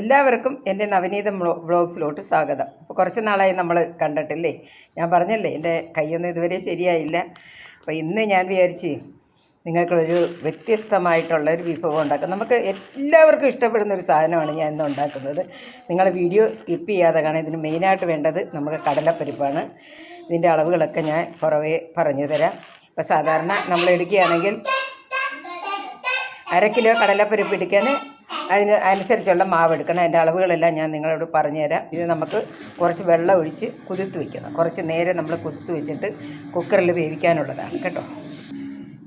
എല്ലാവർക്കും എന്റെ നവനീത വ്ളോഗ്സിലോട്ട് സ്വാഗതം. അപ്പോൾ കുറച്ച് നാളായി നമ്മൾ കണ്ടിട്ടില്ലേ? ഞാൻ പറഞ്ഞല്ലേ എന്റെ കൈയൊന്നും ഇതുവരെ ശരിയായില്ല. അപ്പോൾ ഇന്ന് ഞാൻ വിചാരിച്ച് നിങ്ങൾക്കൊരു വ്യത്യസ്തമായിട്ടുള്ള ഒരു വിഭവം ഉണ്ടാക്കാം. നമുക്ക് എല്ലാവർക്കും ഇഷ്ടപ്പെടുന്ന ഒരു സാധനമാണ് ഞാൻ ഇന്ന് ഉണ്ടാക്കുന്നത്. നിങ്ങൾ വീഡിയോ സ്കിപ്പ് ചെയ്യാതെ കാണാം ഇതിന് മെയിനായിട്ട് വേണ്ടത് നമുക്ക് കടലപ്പരിപ്പാണ്. ഇതിന്റെ അളവുകളൊക്കെ ഞാൻ പുറവേ പറഞ്ഞു തരാം. ഇപ്പോൾ സാധാരണ നമ്മൾ എടുക്കുകയാണെങ്കിൽ അര കിലോ കടലപ്പരിപ്പ് എടുക്കാൻ അതിന് അനുസരിച്ചുള്ള മാവ് എടുക്കണം. അതിന്റെ അളവുകളെല്ലാം ഞാൻ നിങ്ങളോട് പറഞ്ഞുതരാം. ഇത് നമുക്ക് കുറച്ച് വെള്ളം ഒഴിച്ച് കുതിർത്ത് വയ്ക്കണം കുറച്ച് നേരെ നമ്മൾ കുതിർത്ത് വെച്ചിട്ട് കുക്കറിൽ വേവിക്കാനുള്ളതാണ് കേട്ടോ.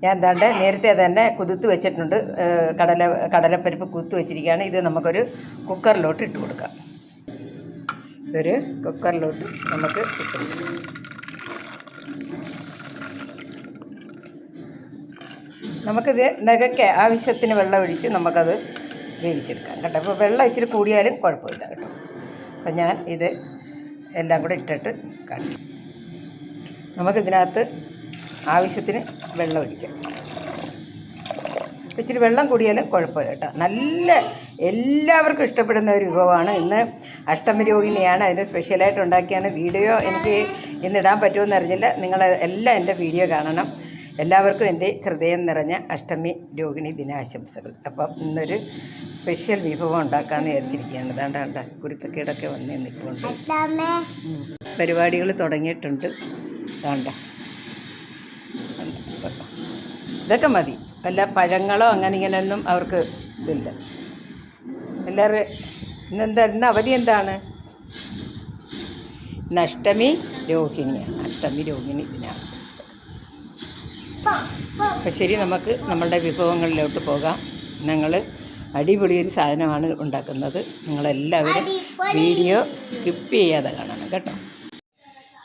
ഞാൻ എന്താണ്ട് നേരത്തെ തന്നെ കുതിർത്ത് വെച്ചിട്ടുണ്ട്. കടല കടലപ്പരിപ്പ് കുതിർത്ത് വെച്ചിരിക്കുകയാണ്. ഇത് നമുക്കൊരു കുക്കറിലോട്ട് ഇട്ട് കൊടുക്കാം. ഇതൊരു കുക്കറിലോട്ട് നമുക്ക് നമുക്കിത് നികക്കെ ആവശ്യത്തിന് വെള്ളം ഒഴിച്ച് നമുക്കത് വേവിച്ചെടുക്കാം കേട്ടോ. അപ്പോൾ വെള്ളം ഇച്ചിരി കൂടിയാലും കുഴപ്പമില്ല കേട്ടോ. അപ്പം ഞാൻ ഇത് എല്ലാം കൂടെ ഇട്ടിട്ട് കാണിക്കും. നമുക്കിതിനകത്ത് ആവശ്യത്തിന് വെള്ളം ഒഴിക്കാം. ഇച്ചിരി വെള്ളം കൂടിയാലും കുഴപ്പമില്ല കേട്ടോ. നല്ല എല്ലാവർക്കും ഇഷ്ടപ്പെടുന്ന ഒരു വിഭവമാണ്. ഇന്ന് അഷ്ടമി രോഹിണിയാണ്. അതിന് സ്പെഷ്യലായിട്ട് ഉണ്ടാക്കിയാണ് വീഡിയോ. എനിക്ക് ഇന്നിടാൻ പറ്റുമെന്ന് അറിഞ്ഞില്ല. നിങ്ങൾ എല്ലാം എന്റെ വീഡിയോ കാണണം. എല്ലാവർക്കും എന്റെ ഹൃദയം നിറഞ്ഞ അഷ്ടമി രോഹിണി ദിനാശംസകൾ. അപ്പം ഇന്നൊരു സ്പെഷ്യൽ വിഭവം ഉണ്ടാക്കാമെന്ന് വിചാരിച്ചിരിക്കുകയാണ്. അതാണ്ട് കണ്ട കുരുത്തക്കേടൊക്കെ വന്ന് നിൽക്കുന്നുണ്ട് പരിപാടികൾ തുടങ്ങിയിട്ടുണ്ട്. അതാണ്ട ഇതൊക്കെ മതി. വല്ല പഴങ്ങളോ അങ്ങനെ ഇങ്ങനെയൊന്നും അവർക്ക് ഇതില്ല. എല്ലാവരും ഇന്നെന്താ ഇന്ന് അവധി എന്താണ്? ഇന്ന് അഷ്ടമി രോഹിണിയാണ് അഷ്ടമി രോഹിണി ദിനാശംസകൾ അപ്പം ശരി നമുക്ക് നമ്മളുടെ വിഭവങ്ങളിലോട്ട് പോകാം. ഞങ്ങൾ അടിപൊളി ഒരു സാധനമാണ് ഉണ്ടാക്കുന്നത്. നിങ്ങളെല്ലാവരും വീഡിയോ സ്കിപ്പ് ചെയ്യാതെ കാണണം കേട്ടോ.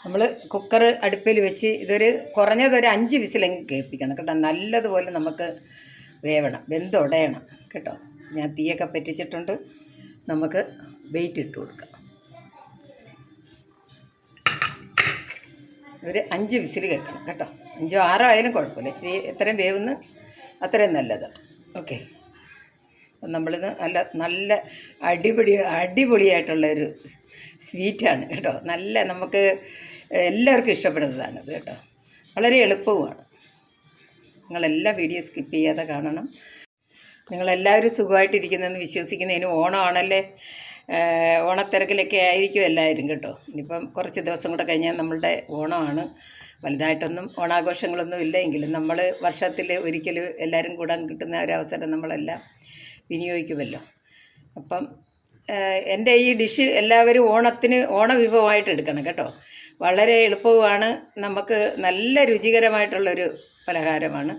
നമ്മൾ കുക്കർ അടുപ്പിൽ വെച്ച് ഇതൊരു കുറഞ്ഞതൊരു അഞ്ച് വിസിലെങ്കിൽ കേൾപ്പിക്കണം കേട്ടോ. നല്ലതുപോലെ നമുക്ക് വേവണം വെന്തുടയണം കേട്ടോ. ഞാൻ തീയൊക്കെ പറ്റിച്ചിട്ടുണ്ട്. നമുക്ക് വെയിറ്റ് ഇട്ട് കൊടുക്കാം. ഒരു അഞ്ച് വിസിൽ കേൾക്കണം കേട്ടോ. അഞ്ചോ ആറോ ആയാലും കുഴപ്പമില്ല. ഇച്ചിരി എത്രയും വേവുന്ന് അത്രയും നല്ലത്. ഓക്കെ. നമ്മളിത് നല്ല നല്ല അടിപൊളി അടിപൊളിയായിട്ടുള്ളൊരു സ്വീറ്റാണ് കേട്ടോ. നല്ല നമുക്ക് എല്ലാവർക്കും ഇഷ്ടപ്പെടുന്നതാണ് ഇത് കേട്ടോ. വളരെ എളുപ്പവുമാണ്. നിങ്ങളെല്ലാം വീഡിയോ സ്കിപ്പ് ചെയ്യാതെ കാണണം. നിങ്ങളെല്ലാവരും സുഖമായിട്ടിരിക്കുന്നതെന്ന് വിശ്വസിക്കുന്നതിന് ഓണമാണല്ലേ? ഓണത്തിരക്കിലൊക്കെ ആയിരിക്കും എല്ലാവരും കേട്ടോ. ഇനിയിപ്പം കുറച്ച് ദിവസം കൂടെ കഴിഞ്ഞാൽ നമ്മളുടെ ഓണമാണ്. വലുതായിട്ടൊന്നും ഓണാഘോഷങ്ങളൊന്നും ഇല്ലെങ്കിലും നമ്മൾ വർഷത്തിൽ ഒരിക്കലും എല്ലാവരും കൂടാൻ കിട്ടുന്ന ഒരവസരം നമ്മളെല്ലാം വിനിയോഗിക്കുമല്ലോ. അപ്പം എന്റെ ഈ ഡിഷ് എല്ലാവരും ഓണത്തിന് ഓണവിഭവമായിട്ട് എടുക്കണം കേട്ടോ. വളരെ എളുപ്പവുമാണ്. നമുക്ക് നല്ല രുചികരമായിട്ടുള്ളൊരു പലഹാരമാണ്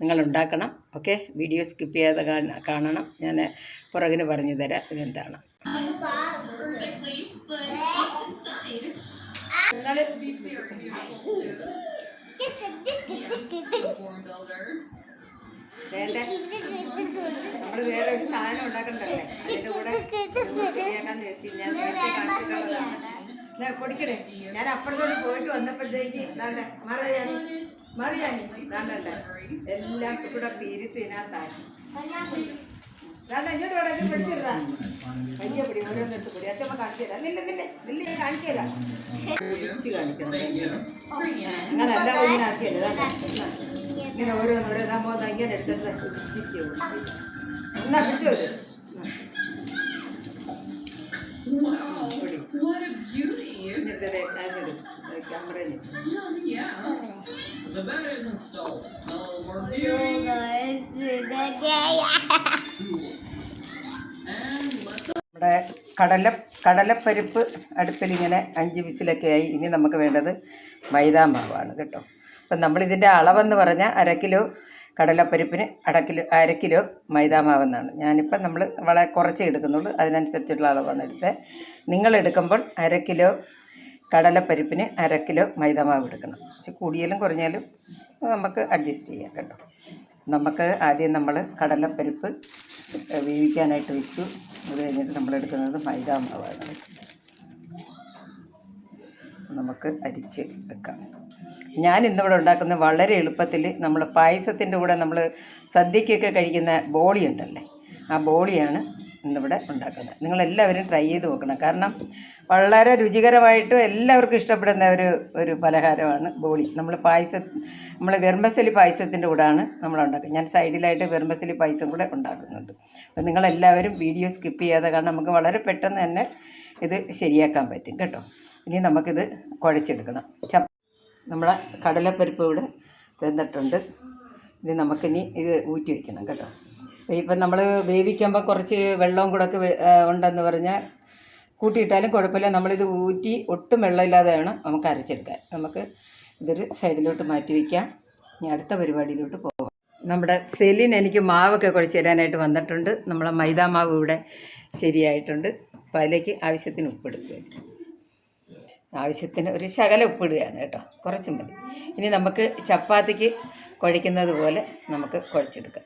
നിങ്ങൾ ഉണ്ടാക്കണം ഓക്കെ? വീഡിയോ സ്കിപ്പ് ചെയ്യാതെ കാണണം. ഞാൻ പുറകിന് പറഞ്ഞു തരാം ഇതെന്താണ്. നമ്മൾ വേറെ ഒരു സാധനം ഉണ്ടാക്കണ്ടല്ലേ? അതിന്റെ കൂടെ ശരിയാക്കാന്ന് വെച്ച് ഞാൻ കാണിച്ചിട്ടുള്ളതാണ്. പൊടിക്കണേ ഞാൻ അപ്പുറത്തോട്ട് പോയിട്ട് വന്നപ്പോഴത്തേക്ക് ദാണ്ടെ മറിയാനി. മറിയാനി ദാണ്ടല്ലേ എല്ലാം കൂടെ പിരിത്തിനകത്താക്കി ദാണ്ട ഇങ്ങോട്ട് വേണം ഇത് പിടിച്ചിരുതാ വലിയ പിടി ഓരോന്നെടുത്ത് പിടി. അച്ഛമ്മ കാണിച്ചു തരാം. നില്ല നില്ല നില്ല ഞാൻ പിടിച്ച് കാണിക്കണം അങ്ങനെ ആക്കിയല്ലേ ദാണ്ടെ. ഇങ്ങനെ ഓരോന്നോരോ സംഭവം ഇങ്ങനെ എടുത്തിട്ട് നമ്മുടെ കടല കടലപ്പരിപ്പ് അടുപ്പിലിങ്ങനെ അഞ്ച് വിസിലൊക്കെ ആയി. ഇനി നമുക്ക് വേണ്ടത് മൈദാ മാവാണ് കേട്ടോ. അപ്പം നമ്മളിതിന്റെ അളവെന്ന് പറഞ്ഞാൽ അര കിലോ കടലപ്പരിപ്പിന് അര കിലോ അര കിലോ മൈദാമാവെന്നാണ്. ഞാനിപ്പം നമ്മൾ വളരെ കുറച്ചേ എടുക്കുന്നുള്ളൂ. അതിനനുസരിച്ചുള്ള അളവാണ് എടുത്തത്. നിങ്ങൾ എടുക്കുമ്പോൾ അര കിലോ കടലപ്പരിപ്പിന് അര കിലോ മൈദാമാവ് എടുക്കണം. പക്ഷെ കൂടിയാലും കുറഞ്ഞാലും നമുക്ക് അഡ്ജസ്റ്റ് ചെയ്യാം കേട്ടോ. നമുക്ക് ആദ്യം നമ്മൾ കടലപ്പരിപ്പ് വേവിക്കാനായിട്ട് വെച്ചു. അത് കഴിഞ്ഞിട്ട് നമ്മൾ എടുക്കുന്നത് മൈദാമാവാണ്. നമുക്ക് അരിച്ച് വെക്കാം. ഞാൻ ഇന്നിവിടെ ഉണ്ടാക്കുന്ന വളരെ എളുപ്പത്തിൽ നമ്മൾ പായസത്തിന്റെ കൂടെ നമ്മൾ സദ്യക്കൊക്കെ കഴിക്കുന്ന ബോളി ഉണ്ടല്ലേ? ആ ബോളിയാണ് ഇന്നിവിടെ ഉണ്ടാക്കുന്നത്. നിങ്ങളെല്ലാവരും ട്രൈ ചെയ്ത് നോക്കണം. കാരണം വളരെ രുചികരമായിട്ടും എല്ലാവർക്കും ഇഷ്ടപ്പെടുന്ന ഒരു ഒരു പലഹാരമാണ് ബോളി. നമ്മൾ പായസ നമ്മൾ വെർമസലി പായസത്തിന്റെ കൂടെയാണ് നമ്മൾ ഉണ്ടാക്കുന്നത്. ഞാൻ സൈഡിലായിട്ട് വെർമസലി പായസം കൂടെ ഉണ്ടാക്കുന്നുണ്ട്. അപ്പോൾ നിങ്ങളെല്ലാവരും വീഡിയോ സ്കിപ്പ് ചെയ്യാതെ കാരണം നമുക്ക് വളരെ പെട്ടെന്ന് തന്നെ ഇത് ശരിയാക്കാൻ പറ്റും. കേട്ടോ? ഇനി നമുക്കിത് കുഴച്ചെടുക്കണം. നമ്മളെ കടലപ്പരിപ്പ് ഇവിടെ വെന്തിട്ടുണ്ട്. ഇനി നമുക്കിനി ഇത് ഊറ്റി വയ്ക്കണം കേട്ടോ. ഇപ്പം നമ്മൾ വേവിക്കുമ്പോൾ കുറച്ച് വെള്ളവും കൂടെ ഒക്കെ ഉണ്ടെന്ന് പറഞ്ഞാൽ കൂട്ടിയിട്ടാലും കുഴപ്പമില്ല. നമ്മളിത് ഊറ്റി ഒട്ടും വെള്ളമില്ലാതെ വേണം നമുക്ക് അരച്ചെടുക്കാൻ. നമുക്ക് ഇതൊരു സൈഡിലോട്ട് മാറ്റി വയ്ക്കാം ഇനി അടുത്ത പരിപാടിയിലോട്ട് പോകാം നമ്മുടെ സെലിൻ എനിക്ക് മാവൊക്കെ കുഴച്ച് തരാനായിട്ട് വന്നിട്ടുണ്ട്. നമ്മളെ മൈദാ മാവ് ഇവിടെ ശരിയായിട്ടുണ്ട്. അപ്പോൾ അതിലേക്ക് ആവശ്യത്തിന് ഉപ്പെടുക്കുക ആവശ്യത്തിന് ഒരു ശകലം ഉപ്പിടുകയാണ് കേട്ടോ. കുറച്ച് മതി. ഇനി നമുക്ക് ചപ്പാത്തിക്ക് കുഴയ്ക്കുന്നത് പോലെ നമുക്ക് കുഴച്ചെടുക്കാം.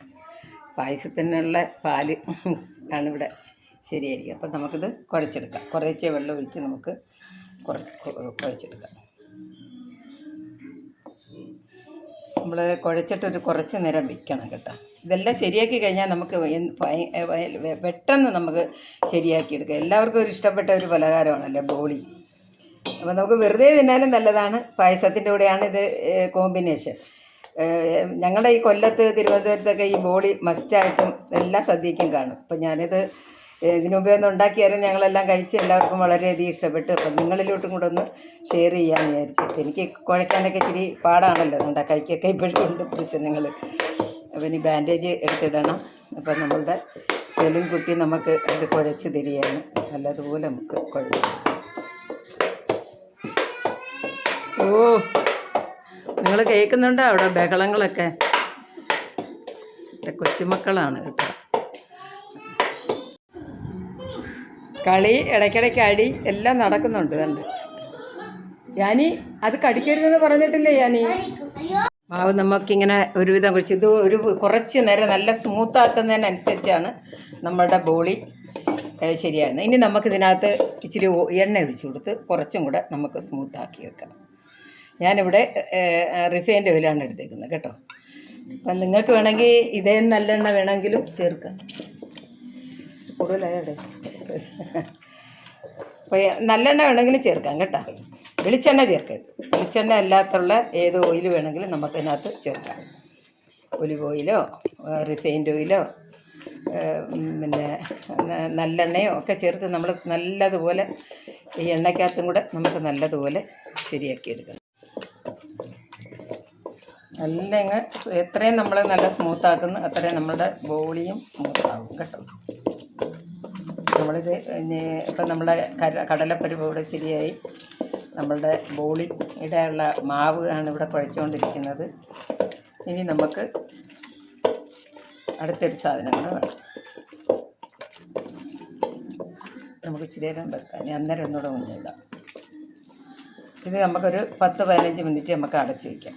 പായസത്തിനുള്ള പാൽ ആണ് ഇവിടെ ശരിയായിരിക്കും. അപ്പം നമുക്കിത് കുഴച്ചെടുക്കാം. കുറേശ്ശെ വെള്ളം ഒഴിച്ച് നമുക്ക് കുറച്ച് കുഴച്ചെടുക്കാം. നമ്മൾ കുഴച്ചിട്ടൊരു കുറച്ച് നേരം വെക്കണം കേട്ടോ. ഇതെല്ലാം ശരിയാക്കി കഴിഞ്ഞാൽ നമുക്ക് പെട്ടെന്ന് നമുക്ക് ശരിയാക്കിയെടുക്കാം. എല്ലാവർക്കും ഒരു ഇഷ്ടപ്പെട്ട ഒരു പലഹാരമാണല്ലേ ബോളി. അപ്പോൾ നമുക്ക് വെറുതെ തിന്നാലും നല്ലതാണ്. പായസത്തിന്റെ കൂടെയാണ് ഇത് കോമ്പിനേഷൻ ഞങ്ങളുടെ ഈ കൊല്ലത്ത് തിരുവനന്തപുരത്തൊക്കെ ഈ ബോളി മസ്റ്റായിട്ടും എല്ലാം സദ്യക്കും കാണും. അപ്പം ഞാനിത് ഇതിനു മുമ്പേ ഒന്ന് ഉണ്ടാക്കിയാലും ഞങ്ങളെല്ലാം കഴിച്ച് എല്ലാവർക്കും വളരെയധികം ഇഷ്ടപ്പെട്ടു. അപ്പം നിങ്ങളിലോട്ടും കൂടെ ഒന്ന് ഷെയർ ചെയ്യാമെന്ന് വിചാരിച്ചു. എനിക്ക് കുഴയ്ക്കാനൊക്കെ ഇച്ചിരി പാടാണല്ലോ. നമ്മുടെ കൈക്കൊക്കെ ഇപ്പോഴും ഉണ്ട് പ്രശ്നങ്ങൾ അപ്പം ഇനി ബാൻഡേജ് എടുത്തിടണം. അപ്പം നമ്മളുടെ സെലിംഗ് കുട്ടി നമുക്ക് അത് കുഴച്ച് തരികയാണ്. നല്ലതുപോലെ നമുക്ക് കുഴച്ച് ഓ നിങ്ങൾ കേൾക്കുന്നുണ്ടോ അവിടെ ബഹളങ്ങളൊക്കെ? കൊച്ചുമക്കളാണ് കേട്ടോ. കളി ഇടയ്ക്കിടയ്ക്ക് അടി എല്ലാം നടക്കുന്നുണ്ട് കണ്ട്. ഞാനി അത് കടിക്കരുതെന്ന് പറഞ്ഞിട്ടില്ലേ ഞാനി മാവ് നമുക്കിങ്ങനെ ഒരുവിധം കുറിച്ച് ഇത് ഒരു കുറച്ച് നേരം നല്ല സ്മൂത്ത് ആക്കുന്നതിനനുസരിച്ചാണ് നമ്മളുടെ ബോളി ശരിയാകുന്നത്. ഇനി നമുക്കിതിനകത്ത് ഇച്ചിരി എണ്ണ ഒഴിച്ചു കൊടുത്ത് കുറച്ചും കൂടെ നമുക്ക് സ്മൂത്താക്കി വെക്കണം ഞാനിവിടെ റിഫൈൻഡ് ഓയിലാണ് എടുത്തേക്കുന്നത് കേട്ടോ. അപ്പം നിങ്ങൾക്ക് വേണമെങ്കിൽ ഇതേ നല്ലെണ്ണ വേണമെങ്കിലും ചേർക്കാം. കൂടുതലായടെ. അപ്പോൾ നല്ലെണ്ണ വേണമെങ്കിലും ചേർക്കാം കേട്ടോ. വെളിച്ചെണ്ണ ചേർക്കരുത്. വെളിച്ചെണ്ണ അല്ലാത്തുള്ള ഏത് ഓയിൽ വേണമെങ്കിലും നമുക്കതിനകത്ത് ചേർക്കാം. ഒലിവ് ഓയിലോ റിഫൈൻഡ് ഓയിലോ പിന്നെ നല്ലെണ്ണയോ ഒക്കെ ചേർത്ത് നമ്മൾ നല്ലതുപോലെ ഈ എണ്ണയ്ക്കകത്തും കൂടെ നമുക്ക് നല്ലതുപോലെ ശരിയാക്കി എടുക്കണം അങ്ങ് എത്രയും നമ്മൾ നല്ല സ്മൂത്ത് ആക്കുന്നു അത്രയും നമ്മളുടെ ബോളിയും സ്മൂത്ത് ആകും കേട്ടോ. നമ്മളിത് ഇപ്പം നമ്മളെ കടലപ്പരിപ്പ് ഇവിടെ ശരിയായി. നമ്മളുടെ ബോളി ഇടെയുള്ള മാവ് ആണ് ഇവിടെ കുഴച്ചുകൊണ്ടിരിക്കുന്നത് ഇനി നമുക്ക് അടുത്തൊരു സാധനങ്ങൾ നമുക്ക് ഇച്ചിരി നേരം വെക്കാം. അന്നേരം ഒന്നുകൂടെ മുന്നിടാം ഇത് നമുക്കൊരു പത്ത് പതിനഞ്ച് മിനിറ്റ് നമുക്ക് അടച്ച് വയ്ക്കാം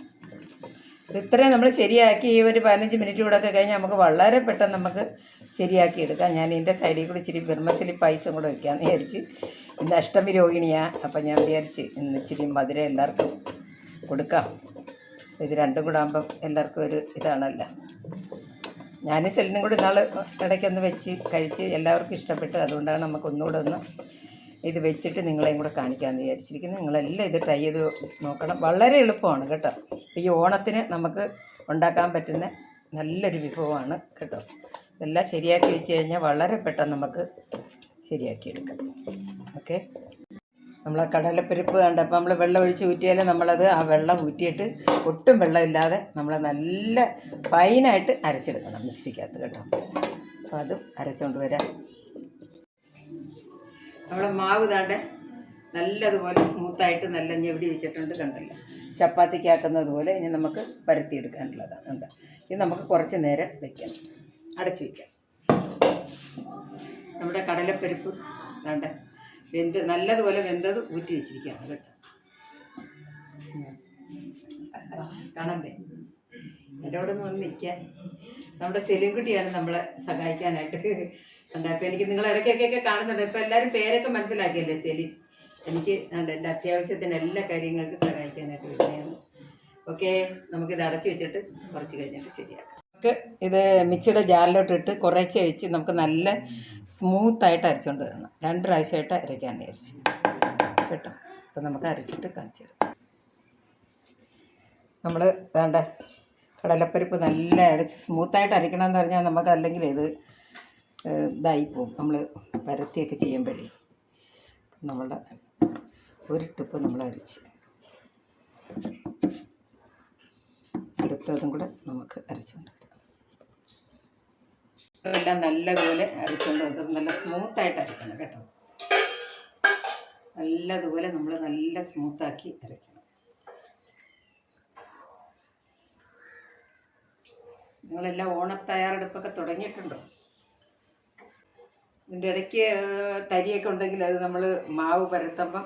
ഇത്രയും നമ്മൾ ശരിയാക്കി ഈ ഒരു പതിനഞ്ച് മിനിറ്റ് കൂടെ ഒക്കെ കഴിഞ്ഞാൽ നമുക്ക് വളരെ പെട്ടെന്ന് നമുക്ക് ശരിയാക്കി എടുക്കാം. ഞാൻ ഇതിന്റെ സൈഡിൽ കൂടി ഇച്ചിരി ബ്രഹ്മശലി പായസം കൂടെ വയ്ക്കാമെന്ന് വിചാരിച്ച്. ഇന്ന് അഷ്ടമി രോഹിണിയാണ് അപ്പം ഞാൻ വിചാരിച്ച് ഇന്ന് ഇച്ചിരി മധുരം എല്ലാവർക്കും കൊടുക്കാം. ഇത് രണ്ടും കൂടെ ആകുമ്പം എല്ലാവർക്കും ഒരു ഇതാണല്ലോ. ഞാൻ സെല്ലിനും കൂടി നാൾ ഇടയ്ക്കൊന്ന് വെച്ച് കഴിച്ച് എല്ലാവർക്കും ഇഷ്ടപ്പെട്ടു. അതുകൊണ്ടാണ് നമുക്ക് ഒന്നുകൂടെ ഒന്ന് ഇത് വെച്ചിട്ട് നിങ്ങളെയും കൂടെ കാണിക്കാമെന്ന് വിചാരിച്ചിരിക്കുന്നത് നിങ്ങളെല്ലാം ഇത് ട്രൈ ചെയ്ത് നോക്കണം. വളരെ എളുപ്പമാണ് കേട്ടോ. ഈ ഓണത്തിന് നമുക്ക് ഉണ്ടാക്കാൻ പറ്റുന്ന നല്ലൊരു വിഭവമാണ് കേട്ടോ. ഇതെല്ലാം ശരിയാക്കി വെച്ച് കഴിഞ്ഞാൽ വളരെ പെട്ടെന്ന് നമുക്ക് ശരിയാക്കിയെടുക്കാം ഓക്കെ? നമ്മൾ ആ കടലപ്പരിപ്പ് കണ്ടപ്പോൾ നമ്മൾ വെള്ളം ഒഴിച്ച് ഊറ്റിയാൽ നമ്മളത് ആ വെള്ളം ഊറ്റിയിട്ട് ഒട്ടും വെള്ളമില്ലാതെ നമ്മൾ നല്ല ഫൈനായിട്ട് അരച്ചെടുക്കണം മിക്സിക്കകത്ത് കേട്ടോ. അപ്പോൾ അതും അരച്ചുകൊണ്ട് വരാം. നമ്മുടെ മാവ് താണ്ട് നല്ലതുപോലെ സ്മൂത്തായിട്ട് നല്ല ഞെവിടി വെച്ചിട്ടുണ്ട് കണ്ടല്ലോ? ചപ്പാത്തിക്കാക്കുന്നത് പോലെ ഇനി നമുക്ക് പരത്തിയെടുക്കാനുള്ളതാണ്. ഉണ്ട്. ഇത് നമുക്ക് കുറച്ച് നേരം വെക്കണം അടച്ചു വയ്ക്കാം നമ്മുടെ കടലപ്പരിപ്പ് വേണ്ട വെന്ത് നല്ലതുപോലെ വെന്തത് ഊറ്റി വെച്ചിരിക്കുകയാണ് കേട്ടോ. കാണണ്ടേ? എന്റെ അവിടെ നിന്ന് നിൽക്കാൻ നമ്മുടെ സെലിൻകുട്ടിയാണ് നമ്മളെ സഹായിക്കാനായിട്ട്. ഉണ്ട് അപ്പം എനിക്ക് നിങ്ങൾ ഇടയ്ക്കൊക്കെ കാണുന്നുണ്ട്. ഇപ്പം എല്ലാവരും പേരൊക്കെ മനസ്സിലാക്കിയല്ലേ സെലിൻ എനിക്ക് എന്റെ അത്യാവശ്യത്തിന് എല്ലാ കാര്യങ്ങൾക്കും സഹായിക്കാനായിട്ട് വരുന്നതാണ്. ഓക്കെ നമുക്കിത് അടച്ചു വെച്ചിട്ട് കുറച്ച് കഴിഞ്ഞിട്ട് ശരിയാക്കാം. നമുക്ക് ഇത് മിക്സിയുടെ ജാറിലോട്ട് ഇട്ട് കുറേശ്ശെ വെച്ച് നമുക്ക് നല്ല സ്മൂത്തായിട്ട് അരച്ചുകൊണ്ട് വരണം. രണ്ട് പ്രാവശ്യമായിട്ട് അരയ്ക്കാൻ വിചാരിച്ചു. കേട്ടോ? അപ്പം നമുക്ക് അരച്ചിട്ട് കാണിച്ചു തരാം. നമ്മൾ വേണ്ട കടലപ്പരിപ്പ് നല്ല അടച്ച് സ്മൂത്തായിട്ട് അരയ്ക്കണമെന്ന് പറഞ്ഞാൽ നമുക്ക് അല്ലെങ്കിൽ ഇത് ഇതായി പോവും നമ്മൾ പരത്തിയൊക്കെ ചെയ്യുമ്പോഴേ നമ്മളുടെ ഒരു ട്രിപ്പ് നമ്മൾ അരച്ച് എടുത്തതും കൂടെ നമുക്ക് അരച്ചുകൊണ്ട് എല്ലാം നല്ലതുപോലെ അരച്ചുകൊണ്ട് വന്നത് നല്ല സ്മൂത്തായിട്ട് അരക്കണം കേട്ടോ. നല്ലതുപോലെ നമ്മൾ നല്ല സ്മൂത്താക്കി അരയ്ക്കണം നിങ്ങളെല്ലാം ഓണത്തയ്യാറെടുപ്പൊക്കെ തുടങ്ങിയിട്ടുണ്ടോ. ഇതിന്റെ ഇടയ്ക്ക് തരിയൊക്കെ ഉണ്ടെങ്കിൽ അത് നമ്മൾ മാവ് പരത്തുമ്പം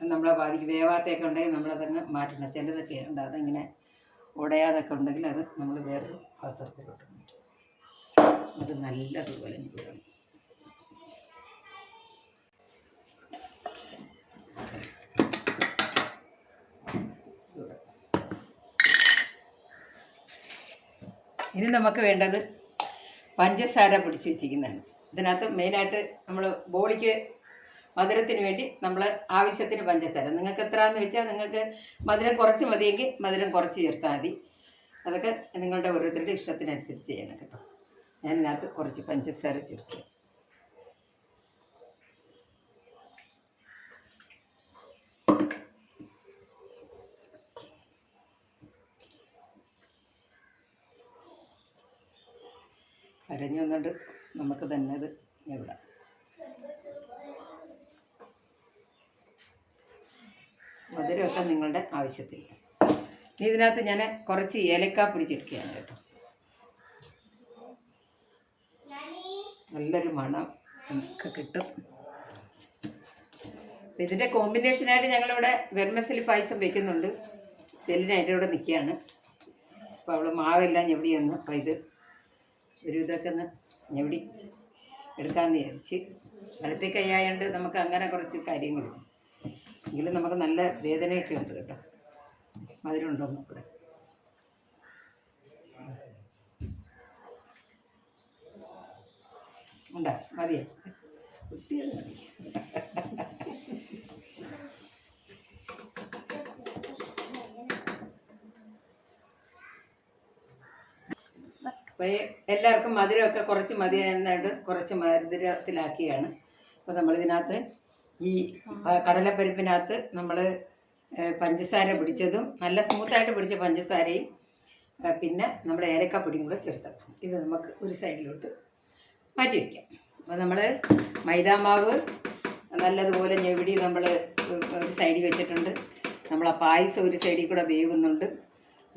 നമ്മളെ ബാധിക്കും. വേവാത്തൊക്കെ ഉണ്ടെങ്കിൽ നമ്മളതങ്ങ് മാറ്റണം. ചിലതൊക്കെ ഉണ്ട്. അതിങ്ങനെ ഉടയാതൊക്കെ ഉണ്ടെങ്കിൽ അത് നമ്മൾ വേറൊരു പാത്രത്തിലോട്ട് മാറ്റും. അത് നല്ലതുപോലെ ചൂടണം ഇനി നമുക്ക് വേണ്ടത് പഞ്ചസാര പിടിച്ച് വെച്ചിരിക്കുന്നതാണ്. ഇതിനകത്ത് മെയിനായിട്ട് നമ്മൾ ബോളിക്ക് മധുരത്തിന് വേണ്ടി നമ്മൾ ആവശ്യത്തിന് പഞ്ചസാര. നിങ്ങൾക്ക് എത്രയാണെന്ന് വെച്ചാൽ നിങ്ങൾക്ക് മധുരം കുറച്ച് മതിയെങ്കിൽ മധുരം കുറച്ച് ചേർത്താൽ മതി. അതൊക്കെ നിങ്ങളുടെ ഓരോരുത്തരുടെ ഇഷ്ടത്തിനനുസരിച്ച് ചെയ്യണം കേട്ടോ. ഞാൻ ഇതിനകത്ത് കുറച്ച് പഞ്ചസാര ചേർക്കുക അരഞ്ഞു വന്നിട്ട് നമുക്ക് തന്നെ ഇത് എവിടെ? മധുരമൊക്കെ നിങ്ങളുടെ ആവശ്യത്തിന്. ഇനി ഇതിനകത്ത് ഞാൻ കുറച്ച് ഏലക്ക പിടിച്ചിരിക്കുകയാണ് കേട്ടോ. നല്ലൊരു മണം ഒക്കെ കിട്ടും. ഇതിന്റെ കോമ്പിനേഷനായിട്ട് ഞങ്ങളിവിടെ വെർമസലി പായസം വയ്ക്കുന്നുണ്ട് സെല്ലിന് അതിന്റെ കൂടെ നിൽക്കുകയാണ്. അപ്പോൾ അവൾ മാവെല്ലാം എവിടെയെന്ന് അപ്പോൾ ഇത് ഒരു ഇതൊക്കെ ഒന്ന് ഞെവിടി എടുക്കാമെന്ന് വിചാരിച്ച്. വലത്തെ കൈയായതുകൊണ്ട് നമുക്ക് അങ്ങനെ കുറച്ച് കാര്യങ്ങൾ. എങ്കിലും നമുക്ക് നല്ല വേദനയൊക്കെ ഉണ്ട് കേട്ടോ. മധുരം ഉണ്ടോ ഉണ്ടാ? മതിയോ? കുട്ടിയത് മതി അപ്പോൾ എല്ലാവർക്കും മധുരമൊക്കെ കുറച്ച് മതി എന്നായിട്ട് കുറച്ച് മധുരത്തിലാക്കിയാണ്. അപ്പോൾ നമ്മളിതിനകത്ത് ഈ കടലപ്പരിപ്പിനകത്ത് നമ്മൾ പഞ്ചസാര പിടിച്ചതും നല്ല സ്മൂത്തായിട്ട് പിടിച്ച പഞ്ചസാരയും പിന്നെ നമ്മുടെ പൊടിയും കൂടെ ചേർത്ത്. ഇത് നമുക്ക് ഒരു സൈഡിലോട്ട് മാറ്റി വയ്ക്കാം അപ്പോൾ നമ്മൾ മൈദാമാവ് നല്ലതുപോലെ ഞെവിടി നമ്മൾ ഒരു സൈഡിൽ വെച്ചിട്ടുണ്ട്. നമ്മൾ ആ പായസം ഒരു സൈഡിൽ കൂടെ വേവുന്നുണ്ട്.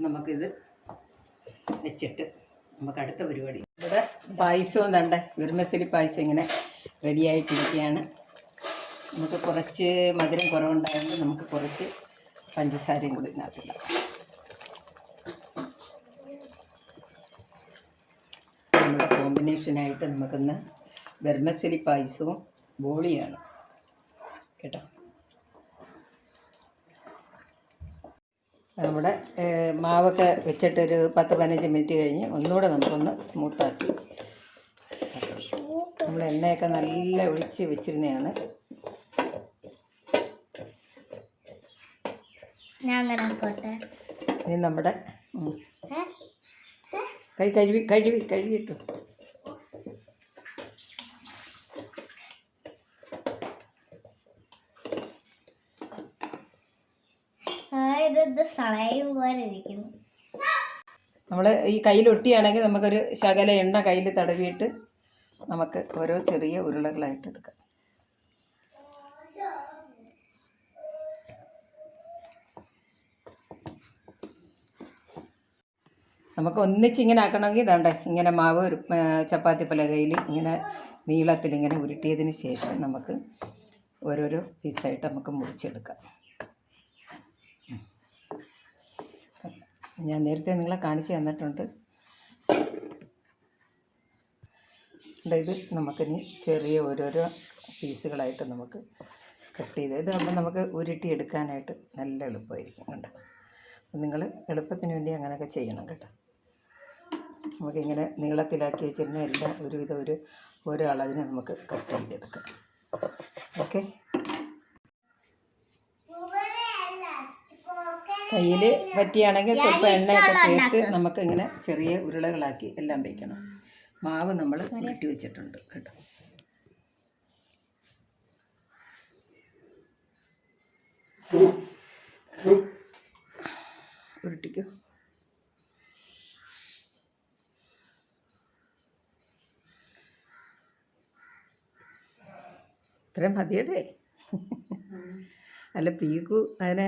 നമുക്കിത് വെച്ചിട്ട് നമുക്ക് അടുത്ത പരിപാടി. ഇവിടെ പായസവും തണ്ട വെറുമസലി പായസം ഇങ്ങനെ റെഡി ആയിട്ടിരിക്കുകയാണ്. നമുക്ക് കുറച്ച് മധുരം കുറവുണ്ടായതുകൊണ്ട് നമുക്ക് കുറച്ച് പഞ്ചസാരയും കൂടി ഇതിനകത്തിടാം. നമ്മുടെ കോമ്പിനേഷനായിട്ട് നമുക്കിന്ന് വെർമസലി പായസവും ബോളിയാണ്. കേട്ടോ നമ്മുടെ ഏഹ്, മാവൊക്കെ വെച്ചിട്ടൊരു പത്ത് പതിനഞ്ച് മിനിറ്റ് കഴിഞ്ഞ് ഒന്നുകൂടെ നമുക്കൊന്ന് സ്മൂത്താക്കി. നമ്മൾ എണ്ണയൊക്കെ നല്ല ഒഴിച്ച് വെച്ചിരുന്നതാണ്. ഇനി നമ്മുടെ കൈ കഴുകി കഴുകി കഴുകിയിട്ടു ആ ഇത് ഇത് ഇരിക്കുന്നു. നമ്മൾ ഈ കയ്യിൽ ഒട്ടിയാണെങ്കിൽ നമുക്കൊരു ശകല എണ്ണ കയ്യിൽ തടവിയിട്ട് നമുക്ക് ഓരോ ചെറിയ ഉരുളകളായിട്ട് എടുക്കാം. നമുക്ക് ഒന്നിച്ച് ഇങ്ങനെ ആക്കണമെങ്കിൽ ഇതാണ്ട് ഇങ്ങനെ മാവ് ഒരു ചപ്പാത്തി പലകയിൽ ഇങ്ങനെ നീളത്തിൽ ഇങ്ങനെ ഉരുട്ടിയതിന് ശേഷം നമുക്ക് ഓരോരോ പീസായിട്ട് നമുക്ക് മുറിച്ചെടുക്കാം. ഞാൻ നേരത്തെ നിങ്ങളെ കാണിച്ചു തന്നിട്ടുണ്ട്. ഇത് നമുക്കിനി ചെറിയ ഓരോരോ പീസുകളായിട്ട് നമുക്ക് കട്ട് ചെയ്ത് ഇതാകുമ്പോൾ നമുക്ക് ഉരുട്ടി എടുക്കാനായിട്ട് നല്ല എളുപ്പമായിരിക്കും കേട്ടോ അപ്പം നിങ്ങൾ എളുപ്പത്തിന് വേണ്ടി അങ്ങനെയൊക്കെ ചെയ്യണം കേട്ടോ. നമുക്കിങ്ങനെ നീളത്തിലാക്കി വെച്ചിരുന്ന എല്ലാം ഒരുവിധം ഒരു ഓരോ അളവിന് നമുക്ക് കട്ട് ചെയ്തെടുക്കാം. ഓക്കെ? കയ്യിൽ പറ്റിയാണെങ്കിൽ സ്വല്പം എണ്ണയൊക്കെ ചേർത്ത് നമുക്ക് ഇങ്ങനെ ചെറിയ ഉരുളകളാക്കി എല്ലാം വയ്ക്കണം മാവ് നമ്മൾ ഉരുട്ടി വെച്ചിട്ടുണ്ട് കേട്ടോ. ഉരുട്ടിക്കോ? ഇത്രയും മതിയടേ അല്ല പീക്കു അതിനെ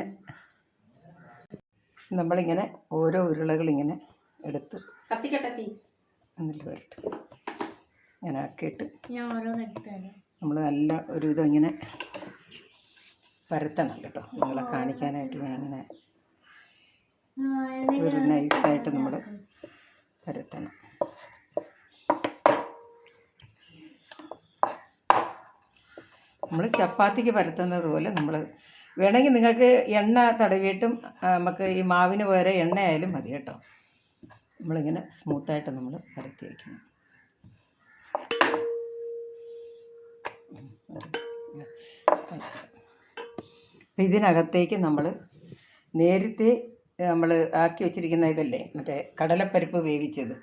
നമ്മളിങ്ങനെ ഓരോ ഉരുളകൾ ഇങ്ങനെ എടുത്ത് കത്തിക്കട്ടെ തീ. എന്നിട്ട് വരട്ടെ. ഇങ്ങനെ ആക്കിയിട്ട് ഞാൻ ഓരോ എടുത്തു തരാം. നമ്മൾ നല്ല ഒരു വിധം ഇങ്ങനെ പരത്തണം കേട്ടോ. നിങ്ങളെ കാണിക്കാനായിട്ട് ഞാൻ ഇങ്ങനെ ഒരു നൈസായിട്ട് നമ്മൾ പരത്തണം. നമ്മൾ ചപ്പാത്തിക്ക് പരത്തുന്നത് പോലെ നമ്മൾ വേണമെങ്കിൽ നിങ്ങൾക്ക് എണ്ണ തടവിയിട്ടും നമുക്ക് ഈ മാവിന് പകരം എണ്ണ ആയാലും മതി കേട്ടോ. നമ്മളിങ്ങനെ സ്മൂത്തായിട്ട് നമ്മൾ പരത്തി വയ്ക്കണം അപ്പം ഇതിനകത്തേക്ക് നമ്മൾ നേരത്തെ നമ്മൾ ആക്കി വെച്ചിരിക്കുന്ന ഇതല്ലേ മറ്റേ കടലപ്പരിപ്പ് വേവിച്ചത്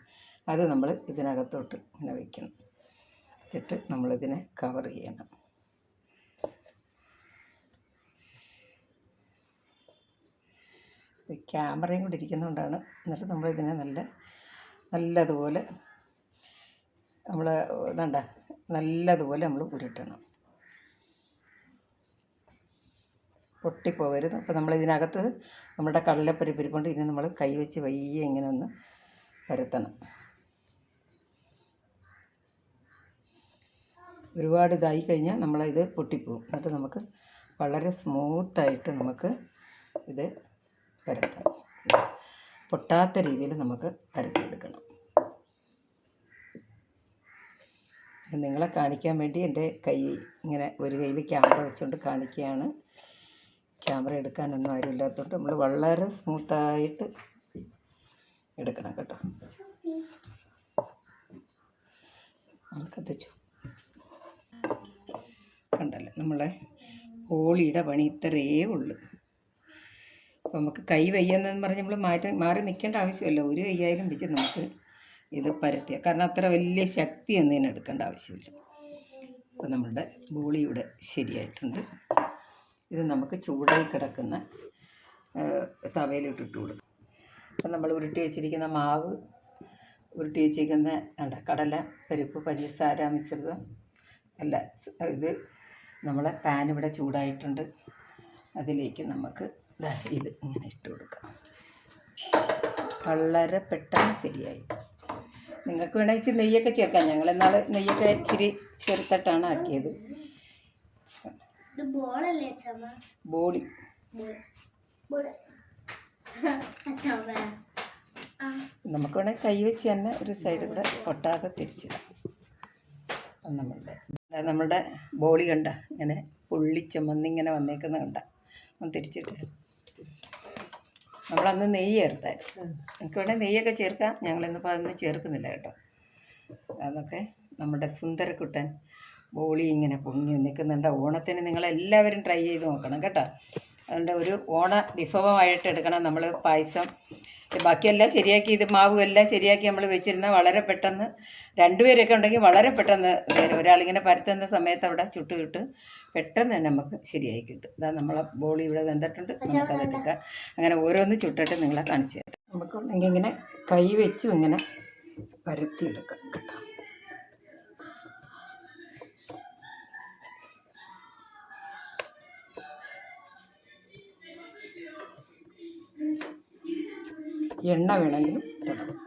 അത് നമ്മൾ ഇതിനകത്തോട്ട് ഇങ്ങനെ വയ്ക്കണം. വെച്ചിട്ട് നമ്മളിതിനെ കവർ ചെയ്യണം. ക്യാമറയും കൂടി ഇരിക്കുന്നതുകൊണ്ടാണ് എന്നിട്ട് നമ്മളിതിനെ നല്ല നല്ലതുപോലെ നമ്മൾ ഇതണ്ട നല്ലതുപോലെ നമ്മൾ ഉരുട്ടണം. പൊട്ടിപ്പോകരുത് അപ്പോൾ നമ്മൾ ഇതിനകത്ത് നമ്മുടെ കടലപ്പരിപ്പ് ഇരിപ്പുണ്ട് ഇനി നമ്മൾ കൈവച്ച് വയ്യ ഇങ്ങനെ ഒന്ന് പരത്തണം. ഒരുപാട് ഇതായി കഴിഞ്ഞാൽ നമ്മളിത് പൊട്ടിപ്പോവും. എന്നിട്ട് നമുക്ക് വളരെ സ്മൂത്തായിട്ട് നമുക്ക് ഇത് പരത്തണം പൊട്ടാത്ത രീതിയിൽ നമുക്ക് പരത്തിയെടുക്കണം. നിങ്ങളെ കാണിക്കാൻ വേണ്ടി എന്റെ കൈ ഇങ്ങനെ ഒരു കയ്യിൽ ക്യാമറ വെച്ചുകൊണ്ട് കാണിക്കുകയാണ്. ക്യാമറ എടുക്കാനൊന്നും ആരും ഇല്ലാത്തതുകൊണ്ട് നമ്മൾ വളരെ സ്മൂത്തായിട്ട് എടുക്കണം കേട്ടോ. കത്തിച്ചു കണ്ടല്ലേ? നമ്മളെ ഹോളിയുടെ പണി ഇത്രയേ ഉള്ളൂ. നമുക്ക് കൈ വയ്യെന്ന് പറഞ്ഞ് നമ്മൾ മാറ്റി മാറി നിൽക്കേണ്ട ആവശ്യമില്ല. ഒരു കൈയായാലും വെച്ച് നമുക്ക് ഇത് പരത്തിയ. കാരണം അത്ര വലിയ ശക്തി ഇതിന് എടുക്കേണ്ട ആവശ്യമില്ല. അപ്പോൾ നമ്മളുടെ ബോളി ഇവിടെ ശരിയായിട്ടുണ്ട്. ഇത് നമുക്ക് ചൂടായി കിടക്കുന്ന തവയിലിട്ടിട്ട് കൊടുക്കും. അപ്പം നമ്മൾ ഉരുട്ടി വെച്ചിരിക്കുന്ന മാവ് ഉരുട്ടി വെച്ചിരിക്കുന്ന എന്താ കടല പരിപ്പ് പഞ്ചസാര മിശ്രിതം അല്ല ഇത് നമ്മളെ പാൻ ഇവിടെ ചൂടായിട്ടുണ്ട്. അതിലേക്ക് നമുക്ക് ഇത് ഇങ്ങനെ ഇട്ട് കൊടുക്കാം. വളരെ പെട്ടെന്ന് ശരിയായി. നിങ്ങൾക്ക് വേണമെങ്കിൽ ഇച്ചിരി നെയ്യൊക്കെ ചേർക്കാം. ഞങ്ങൾ എന്നാൽ നെയ്യൊക്കെ ഇച്ചിരി ചേർത്തിട്ടാണ് ആക്കിയത്. ബോളി. നമുക്ക് വേണമെങ്കിൽ കൈ വെച്ച് തന്നെ ഒരു സൈഡ് കൂടെ പൊട്ടാതെ തിരിച്ചിടാം. നമ്മളുടെ നമ്മളുടെ ബോളി കണ്ട. ഇങ്ങനെ പുള്ളി ചുമന്നിങ്ങനെ വന്നേക്കുന്ന കണ്ട. ഒന്ന് തിരിച്ചിട്ട്. നമ്മളന്ന് നെയ്യ് ചേർത്തായിരുന്നു എനിക്ക് വേണേൽ നെയ്യൊക്കെ ചേർക്കാം. ഞങ്ങളിന്നിപ്പോൾ അതൊന്നും ചേർക്കുന്നില്ല കേട്ടോ. അതൊക്കെ നമ്മുടെ സുന്ദരക്കുട്ടൻ ബോളി ഇങ്ങനെ പൊങ്ങി നിൽക്കുന്നുണ്ട്. ഓണത്തിന് നിങ്ങളെല്ലാവരും ട്രൈ ചെയ്ത് നോക്കണം കേട്ടോ. അതുകൊണ്ട് ഒരു ഓണ വിഭവമായിട്ട് എടുക്കണം. നമ്മൾ പായസം ബാക്കിയെല്ലാം ശരിയാക്കി ഇത് മാവും എല്ലാം ശരിയാക്കി നമ്മൾ വെച്ചിരുന്ന വളരെ പെട്ടെന്ന് രണ്ടുപേരൊക്കെ ഉണ്ടെങ്കിൽ വളരെ പെട്ടെന്ന് ഒരാളിങ്ങനെ പരത്തുന്ന സമയത്ത് അവിടെ ചുട്ട് കിട്ട് പെട്ടെന്ന് തന്നെ നമുക്ക് ശരിയായി കിട്ടും. ഇതാ നമ്മളെ ബോളി ഇവിടെ വെന്തിട്ടുണ്ട്. നമുക്കത് എടുക്കാം അങ്ങനെ ഓരോന്ന് ചുട്ടിട്ട് നിങ്ങളെ കാണിച്ചു തരാം. നമുക്കുണ്ടെങ്കിൽ ഇങ്ങനെ കൈ വെച്ചും ഇങ്ങനെ പരത്തിയെടുക്കാം കേട്ടോ. എണ്ണ വേണമെങ്കിലും തടവും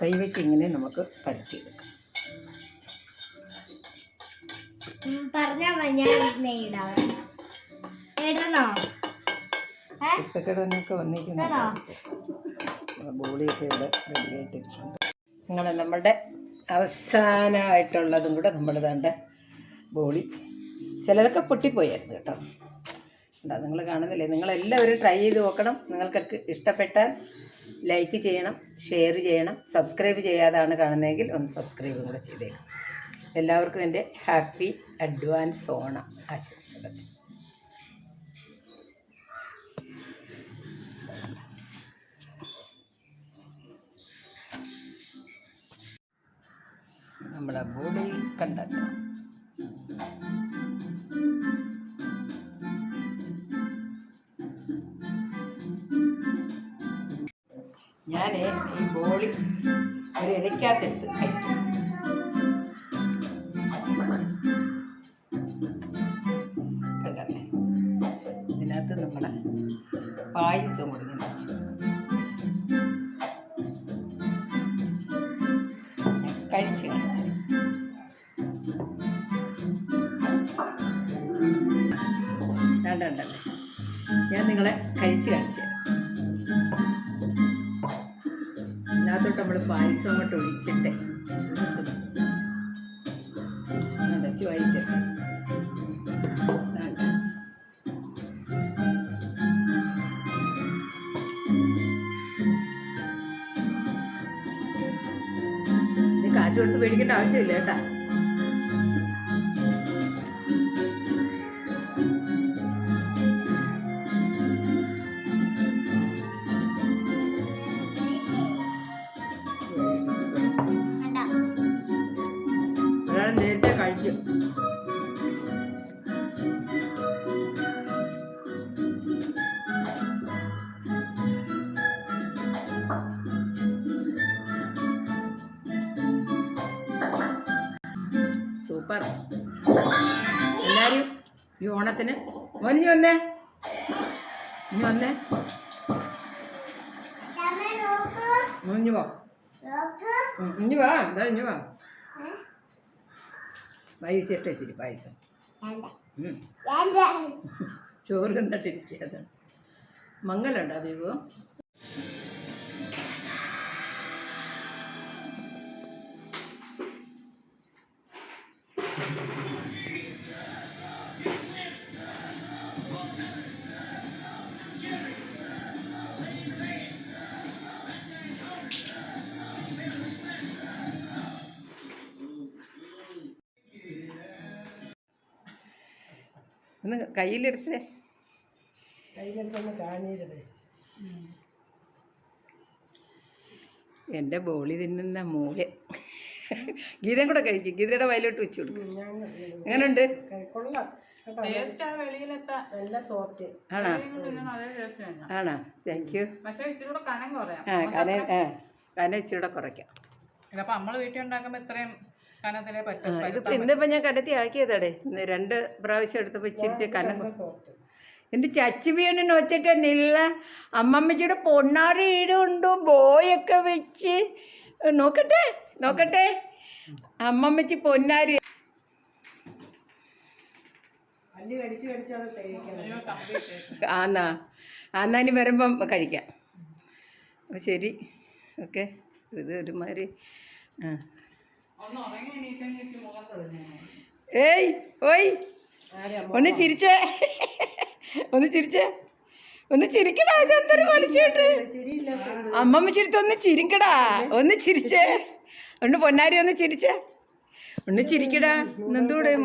കൈവച്ച് ഇങ്ങനെ നമുക്ക് പരത്തിയെടുക്കാം. ഉം, പറഞ്ഞാ മതി ഞാൻ നെയ്യിടാം ഇടണോ? ഏ? കുരുത്തക്കേടൊക്കെ വന്നിരിക്കുന്നു. ബോളിയൊക്കെ ഇവിടെ റെഡി ആയിട്ടിരിക്കുന്നുണ്ട് അങ്ങനെ നമ്മളുടെ അവസാനമായിട്ടുള്ളതും കൂടെ നമ്മൾ വേണ്ട ബോളി. ചിലതൊക്കെ പൊട്ടിപ്പോയായിരുന്നു കേട്ടോ. എന്താ നിങ്ങൾ കാണുന്നില്ലേ? നിങ്ങളെല്ലാവരും ട്രൈ ചെയ്ത് നോക്കണം. നിങ്ങൾക്കൊക്കെ ഇഷ്ടപ്പെട്ടാൽ ലൈക്ക് ചെയ്യണം ഷെയർ ചെയ്യണം സബ്സ്ക്രൈബ് ചെയ്യാതാണ് കാണുന്നതെങ്കിൽ ഒന്ന് സബ്സ്ക്രൈബ് കൂടെ ചെയ്തേക്കാം എല്ലാവർക്കും എന്റെ ഹാപ്പി അഡ്വാൻസ് ഓണം ആശംസകൾ. നമ്മളെ ബോഡി കണ്ടെത്തണം ഞാൻ ഈ ബോളി ഒരു ഇലയ്ക്കകത്തെടുത്ത് കഴിക്കും കണ്ടല്ലേ? ഇതിനകത്ത് നമ്മുടെ പായസം കൂടി ഞാൻ വെച്ചു കഴിച്ച് കാണിച്ചു വേണ്ടല്ലേ ഞാൻ നിങ്ങളെ കഴിച്ച് കാണിച്ചു ഇതിനകത്തോട്ട് നമ്മൾ പായസം അങ്ങോട്ട് ഒഴിച്ചിട്ടെ. അടച്ച് ഇത് കാശ് കൊടുത്ത് പേടിക്കേണ്ട ആവശ്യമില്ല കേട്ടാ. സൂപ്പർ. എല്ലാവരും ഈ ഓണത്തിന് മോനിഞ്ഞ് വന്നേ? ഇനി വന്നേ? മോനിഞ്ഞു പോ ഇഞ്ഞു വാ. എന്താ ഇഞ്ഞു വാ. പായസം വേണ്ട ഉം. വേണ്ട ചോറ് തന്നിട്ടിരിക്കുക മംഗലുണ്ടോ വിവോ? ഒന്ന് കയ്യിലെടുത്തേ. കയ്യിലെടുത്തൊന്ന് കാഞ്ഞീരടേ എന്റെ ബോളി തിന്നുന്ന മൂല. ഗീതയും കൂടെ കഴിക്കും. ഗീതയുടെ വയലോട്ട് വെച്ച് കൊടുക്കും. എങ്ങനെയുണ്ട് ആണോ? ആണോ? താങ്ക് യു കൂടെ ആ കന ആ കന ഇച്ചിരി കുറയ്ക്കാം. അപ്പൊ നമ്മൾ വീട്ടിൽ ഉണ്ടാക്കുമ്പോ ഇത്രയും കനത്തിലേ ആ, പറ്റും ഇതിപ്പോ ഇന്നിപ്പോ ഞാൻ കനത്തി ആക്കിയതാടേ. രണ്ട് പ്രാവശ്യം എടുത്തപ്പോ ഇച്ചിരി കനം എന്റെ എന്റെ ചച്ചുബിയനെ വെച്ചിട്ട് നില്ല അമ്മമ്മച്ചിയുടെ പൊണ്ണാറി ഈടുണ്ട് ബോയൊക്കെ വെച്ച്. നോക്കട്ടെ നോക്കട്ടെ. അമ്മമ്മച്ചി പൊന്നാരി. അല്ലി കടിച്ച് കടിച്ച് അത് തേക്കണം ആന്നാ ആന്നാനി വരുമ്പം കഴിക്കാം. ശരി ഓക്കെ. ഇത് ഒരുമാതിരി ഒന്ന് ഏയ് ഓയ്. ഒന്ന് ചിരിച്ചേ. ഒന്ന് ചിരിച്ചേ. ഒന്ന് ചിരിക്കടാ ഇതെന്തൊരു വലിച്ചിട്ട് അമ്മമ്മ അമ്മമ്മ ചിരിത്തൊന്ന് ചിരിക്കടാ. ഒന്ന് ചിരിച്ചേ. ഒന്ന് പൊന്നാരി ഒന്ന് ചിരിച്ചേ. ഒന്ന് ചിരിക്കടാ. ഇന്നെന്തൂടെ